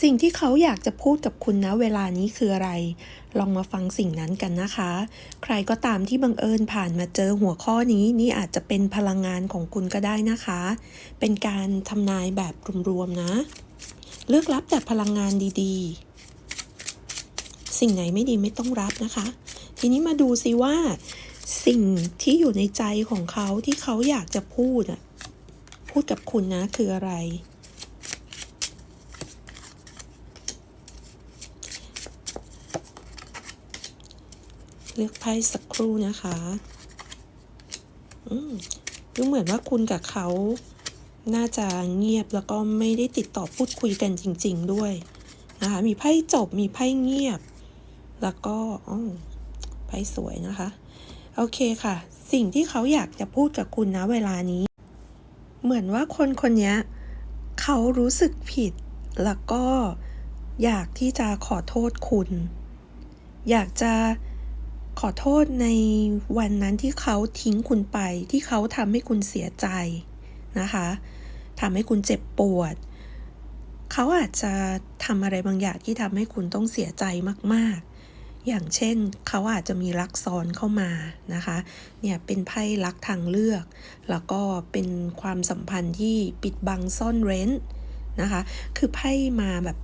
สิ่งที่เขาอยากจะพูดกับคุณนะเวลานี้คืออะไร ลองมาฟังสิ่งนั้นกันนะคะ ใครก็ตามที่บังเอิญผ่านมาเจอหัวข้อนี้นี่อาจจะเป็นพลังงานของคุณก็ได้นะคะ เป็นการทำนายแบบรวมๆนะ เลือกรับแต่พลังงานดีๆ สิ่งไหนไม่ดีไม่ต้องรับนะคะ ทีนี้มาดูซิว่า สิ่งที่อยู่ในใจของเขาที่เขาอยากจะพูดพูดกับคุณนะคืออะไร ลือกไพ่สักครู่นะคะอืมดูเหมือนว่าคุณกับเขา น่าจะเงียบแล้วก็ไม่ได้ติดต่อพูดคุยกันจริง ๆ ด้วยนะคะ มีไพ่จบ มีไพ่เงียบ แล้วก็อ๋อไพ่สวยนะคะ โอเคค่ะ สิ่งที่เขาอยากจะพูดกับคุณนะเวลานี้ เหมือนว่าคนคนนี้เขารู้สึกผิด แล้วก็อยากที่จะขอโทษคุณ อยากจะ ขอโทษในวันนั้นที่เขาทิ้งคุณไป ที่เขาทำให้คุณเสียใจนะคะทำให้คุณเจ็บปวด เขาอาจจะทำอะไรบางอย่างที่ทำให้คุณต้องเสียใจมาก ๆ อย่างเช่น เขาอาจจะมีรักซ้อนเข้ามานะคะ เนี่ยเป็นไพ่รักทางเลือก แล้วก็เป็นความสัมพันธ์ที่ปิดบังซ่อนเร้นนะคะ คือไพ่มาแบบ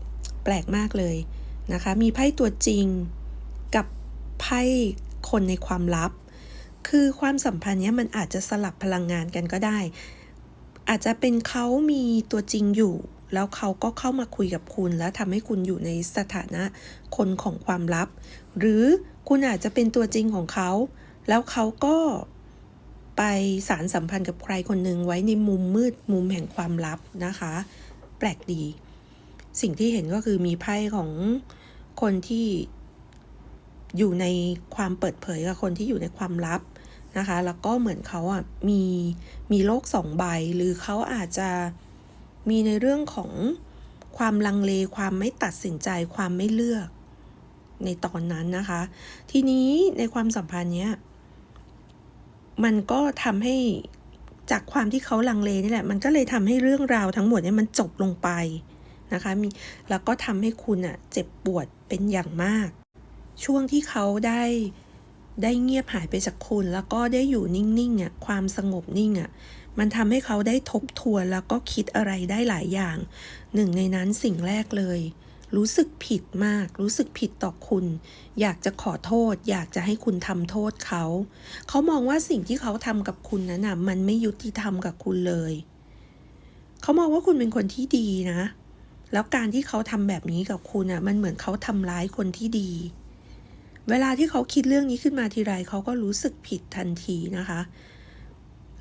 แปลกมากเลยนะคะ มีไพ่ตัวจริง ไพ่คนในความลับ คือความสัมพันธ์เนี้ยมันอาจจะสลับพลังงานกันก็ได้ อาจจะเป็นเขามีตัวจริงอยู่ แล้วเขาก็เข้ามาคุยกับคุณ แล้วทำให้คุณอยู่ในสถานะคนของความลับ หรือคุณอาจจะเป็นตัวจริงของเขา แล้วเขาก็ไปสารสัมพันธ์กับใครคนหนึ่งไว้ในมุมมืดมุมแห่งความลับนะคะ แปลกดี สิ่งที่เห็นก็คือมีไพ่ของคนที่ อยู่ในความเปิดเผยกับคนที่อยู่ในความลับนะคะ แล้วก็เหมือนเขาอะมีมีโลกสองใบ หรือเขาอาจจะมีในเรื่องของความลังเลความไม่ตัดสินใจความไม่เลือกในตอนนั้นนะคะ ทีนี้ในความสัมพันธ์เนี้ยมันก็ทำให้จากความที่เขาลังเลนี่แหละ มันก็เลยทำให้เรื่องราวทั้งหมดเนี่ยมันจบลงไปนะคะมีแล้วก็ทำให้คุณอะเจ็บปวดเป็นอย่างมาก ช่วงที่เขาได้ได้เงียบหายไปจากคุณ แล้วก็ได้อยู่นิ่งๆอะความสงบนิ่งอะมันทำให้เขาได้ทบทวนแล้วก็คิดอะไรได้หลายอย่าง หนึ่งในนั้นสิ่งแรกเลย รู้สึกผิดมาก รู้สึกผิดต่อคุณ อยากจะขอโทษ อยากจะให้คุณทำโทษเขา เขามองว่าสิ่งที่เขาทำกับคุณนั้นน่ะมันไม่ยุติธรรมกับคุณเลย เขามองว่าคุณเป็นคนที่ดีนะ แล้วการที่เขาทำแบบนี้กับคุณอะ มันเหมือนเขาทำร้ายคนที่ดี เวลาที่เขาคิดเรื่องนี้ขึ้นมาทีไรเขาก็รู้สึกผิดทันทีนะคะ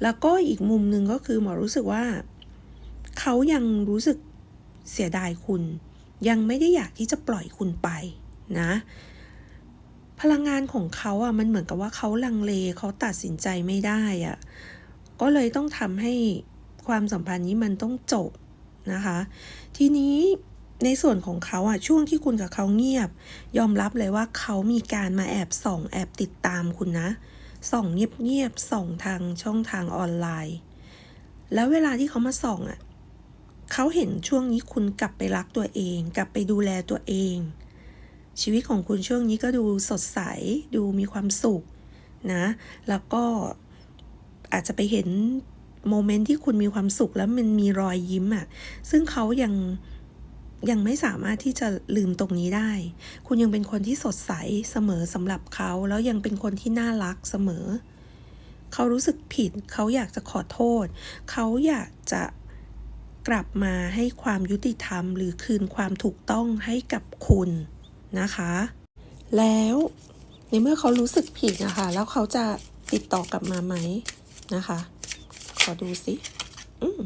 แล้วก็อีกมุมหนึ่งก็คือหมอรู้สึกว่า เขายังรู้สึกเสียดายคุณ ยังไม่ได้อยากที่จะปล่อยคุณไปนะ พลังงานของเขาอะมันเหมือนกับว่าเขาลังเลเขาตัดสินใจไม่ได้อะก็เลยต้องทำให้ความสัมพันธ์นี้มันต้องจบนะคะ ทีนี้ ในส่วนของเขาอะช่วงที่คุณกับเขาเงียบ ยอมรับเลยว่าเขามีการมาแอบส่องแอบติดตามคุณนะ ส่องเงียบๆส่องทางช่องทางออนไลน์ แล้วเวลาที่เขามาส่องอะเขาเห็นช่วงนี้คุณกลับไปรักตัวเอง กลับไปดูแลตัวเอง ชีวิตของคุณช่วงนี้ก็ดูสดใสดูมีความสุขนะ แล้วก็อาจจะไปเห็นโมเมนต์ที่คุณมีความสุขแล้วมันมีรอยยิ้มอะ่ะ ซึ่งเขายัง ยังไม่สามารถที่จะลืมตรงนี้ได้ คุณยังเป็นคนที่สดใสเสมอสำหรับเขา แล้วยังเป็นคนที่น่ารักเสมอ เขารู้สึกผิด เขาอยากจะขอโทษ เขาอยากจะกลับมาให้ความยุติธรรม หรือคืนความถูกต้องให้กับคุณนะคะ แล้วในเมื่อเขารู้สึกผิดนะคะ แล้วเขาจะติดต่อกลับมาไหมนะคะ ขอดูสิอืม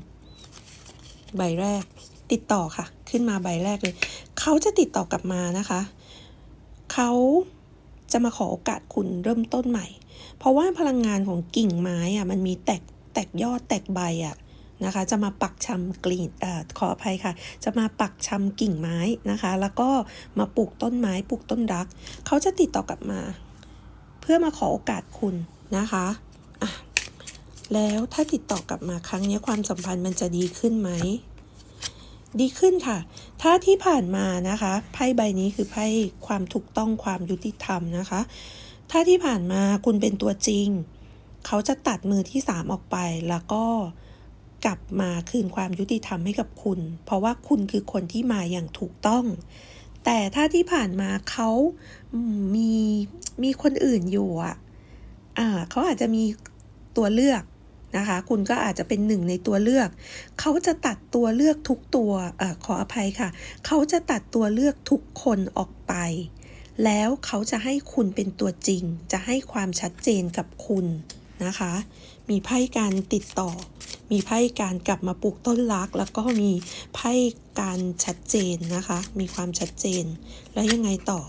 ใบแรก ติดต่อค่ะ ขึ้นมาใบแรกเลย เขาจะติดต่อกลับมานะคะ เขาจะมาขอโอกาสคุณเริ่มต้นใหม่ เพราะว่าพลังงานของกิ่งไม้อะมันมีแตกแตกยอดแตกใบอะนะคะจะมาปักชำกลีนอขออภัยค่ะ จะมาปักชำกิ่งไม้นะคะ แล้วก็มาปลูกต้นไม้ปลูกต้นรัก เขาจะติดต่อกลับมา เพื่อมาขอโอกาสคุณนะคะอะแล้วถ้าติดต่อกลับมาครั้งนี้ความสัมพันธ์มันจะดีขึ้นไหม ดีขึ้นค่ะ ถ้าที่ผ่านมานะคะไพ่ใบนี้คือไพ่ความถูกต้องความยุติธรรมนะคะ ถ้าที่ผ่านมาคุณเป็นตัวจริง เขาจะตัดมือที่สามออกไปแล้วก็กลับมาคืนความยุติธรรมให้กับคุณ เพราะว่าคุณคือคนที่มาอย่างถูกต้อง แต่ถ้าที่ผ่านมาเขามีมีคนอื่นอยู่อะอ่าเขาอาจจะมีตัวเลือก นะคะ คุณก็อาจจะเป็นหนึ่งในตัวเลือก เขาจะตัดตัวเลือกทุกตัวอขออภัยค่ะ เขาจะตัดตัวเลือกทุกคนออกไป แล้วเขาจะให้คุณเป็นตัวจริง จะให้ความชัดเจนกับคุณนะคะ มีไพ่การติดต่อ มีไพ่การกลับมาปลูกต้นรัก แล้วก็มีไพ่การชัดเจนนะคะ มีความชัดเจน แล้วยังไงต่อ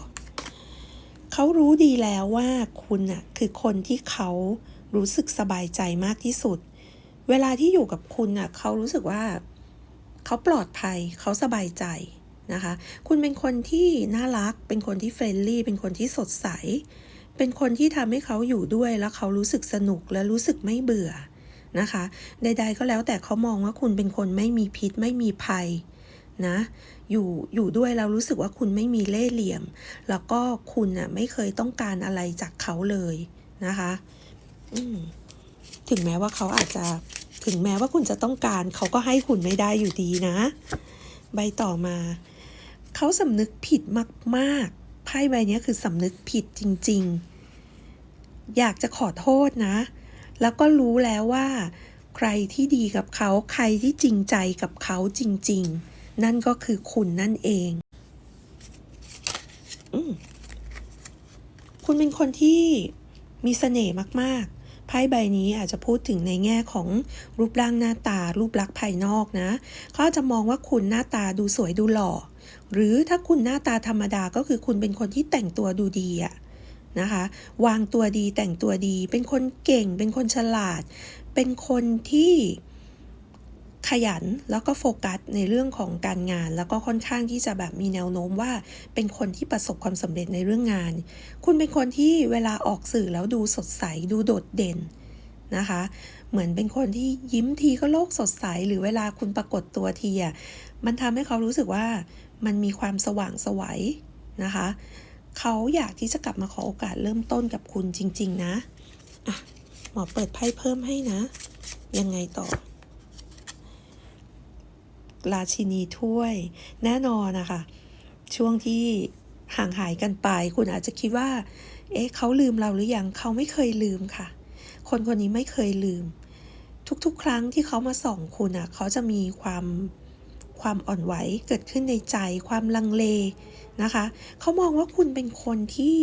เขารู้ดีแล้วว่าคุณน่ะคือคนที่เขา รู้สึกสบายใจมากที่สุด เวลาที่อยู่กับคุณน่ะเขารู้สึกว่าเขาปลอดภัยเขาสบายใจนะคะ คุณเป็นคนที่น่ารัก เป็นคนที่เฟรนลี่ เป็นคนที่สดใส เป็นคนที่ทำให้เขาอยู่ด้วยแล้วเขารู้สึกสนุกและรู้สึกไม่เบื่อนะคะ ใด ๆ ก็แล้วแต่เขามองว่าคุณเป็นคนไม่มีพิษไม่มีภัยนะ อยู่อยู่ด้วยแล้วรู้สึกว่าคุณไม่มีเล่ห์เหลี่ยม แล้วก็คุณน่ะไม่เคยต้องการอะไรจากเขาเลยนะคะ ถึงแม้ว่าเขาอาจจะถึงแม้ว่าคุณจะต้องการ เขาก็ให้คุณไม่ได้อยู่ดีนะ ใบต่อมา เขาสำนึกผิดมากๆไพ่ใบนี้คือสำนึกผิดจริง ๆ อยากจะขอโทษนะ แล้วก็รู้แล้วว่า ใครที่ดีกับเขาใครที่จริงใจกับเขาจริง ๆ นั่นก็คือคุณนั่นเองอคุณเป็นคนที่มีเสน่ห์มาก ๆ พ่ใบนี้อาจจะพูดถึงในแง่ของรูปร่างหน้าตา รูปลักษณ์ภายนอกนะเขาจะมองว่าคุณหน้าตาดูสวยดูหล่อ หรือถ้าคุณหน้าตาธรรมดาก็คือคุณเป็นคนที่แต่งตัวดูดีอะนะคะ วางตัวดีแต่งตัวดี เป็นคนเก่ง เป็นคนฉลาด เป็นคนที่ ขยันแล้วก็โฟกัสในเรื่องของการงาน แล้วก็ค่อนข้างที่จะแบบมีแนวโน้มว่า เป็นคนที่ประสบความสำเร็จในเรื่องงาน คุณเป็นคนที่เวลาออกสื่อแล้วดูสดใสดูโดดเด่นนะคะ เหมือนเป็นคนที่ยิ้มทีก็โลกสดใส หรือเวลาคุณปรากฏตัวทีอะมันทำให้เขารู้สึกว่ามันมีความสว่างไสวัยนะคะ เขาอยากที่จะกลับมาขอโอกาสเริ่มต้นกับคุณจริง ๆ นะอะหมอเปิดไพ่เพิ่มให้นะ ยังไงต่อ ราชินีถ้วย แน่นอนนะคะ ช่วงที่ห่างหายกันไป คุณอาจจะคิดว่า เอ๊ะเขาลืมเราหรือยังเขาไม่เคยลืมค่ะ คนคนนี้ไม่เคยลืม ทุกๆ ครั้งที่เขามาส่องคุณอะเขาจะมีความความอ่อนไหวเกิดขึ้นในใจความลังเลนะคะ เขามองว่าคุณเป็นคนที่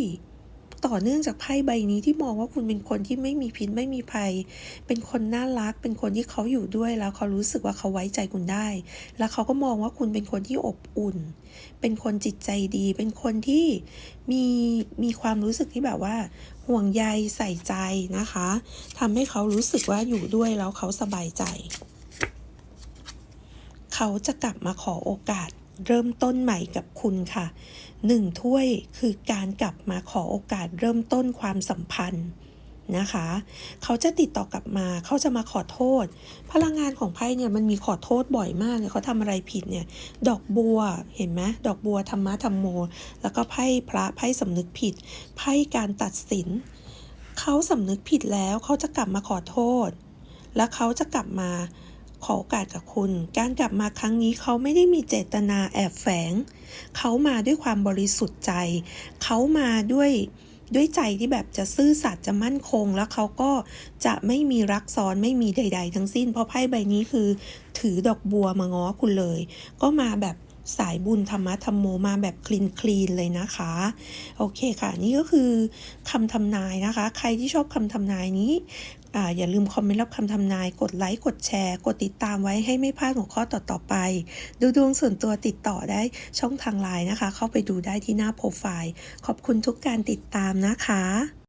ต่อเนื่องจากไพ่ใบนี้ที่มองว่าคุณเป็นคนที่ไม่มีพิษไม่มีภัย เป็นคนน่ารัก เป็นคนที่เขาอยู่ด้วยแล้วเขารู้สึกว่าเขาไว้ใจคุณได้ แล้วเขาก็มองว่าคุณเป็นคนที่อบอุ่น เป็นคนจิตใจดี เป็นคนที่มีมีความรู้สึกที่แบบว่า ห่วงใยใส่ใจนะคะทำให้เขารู้สึกว่าอยู่ด้วยแล้วเขาสบายใจ เขาจะกลับมาขอโอกาส เริ่มต้นใหม่กับคุณค่ะหนึ่งถ้วยคือการกลับมาขอโอกาสเริ่มต้นความสัมพันธ์นะคะ เขาจะติดต่อกลับมา เขาจะมาขอโทษ พลังงานของไพ่เนี่ยมันมีขอโทษบ่อยมากเลยเขาทำอะไรผิดเนี่ย ดอกบัวเห็นไหมดอกบัวธรรมะธรรมโม แล้วก็ไพ่พระไพ่สำนึกผิด ไพ่การตัดสิน เขาสำนึกผิดแล้วเขาจะกลับมาขอโทษ และเขาจะกลับมา ขอโอกาสกับคุณ การกลับมาครั้งนี้เขาไม่ได้มีเจตนาแอบแฝง เขามาด้วยความบริสุทธิ์ใจ เขามาด้วยด้วยใจที่แบบจะซื่อสัตย์จะมั่นคง แล้วเขาก็จะไม่มีรักซ้อนไม่มีใด ๆ ทั้งสิ้น เพราะไพ่ใบนี้คือ ถือดอกบัวมาง้อคุณเลย ก็มาแบบสายบุญธรรมะธรรมโมมาแบบคลีนคลีนเลยนะคะ โอเคค่ะ นี่ก็คือคำทำนายนะคะ ใครที่ชอบคำทำนายนี้ อย่าลืมคอมเมนต์รับคำทำนาย กดไลค์ กดแชร์ กดติดตามไว้ให้ไม่พลาดหัวข้อต่อๆไป ดูดวงส่วนตัวติดต่อได้ช่องทางไลน์นะคะ เข้าไปดูได้ที่หน้าโปรไฟล์ ขอบคุณทุกการติดตามนะคะ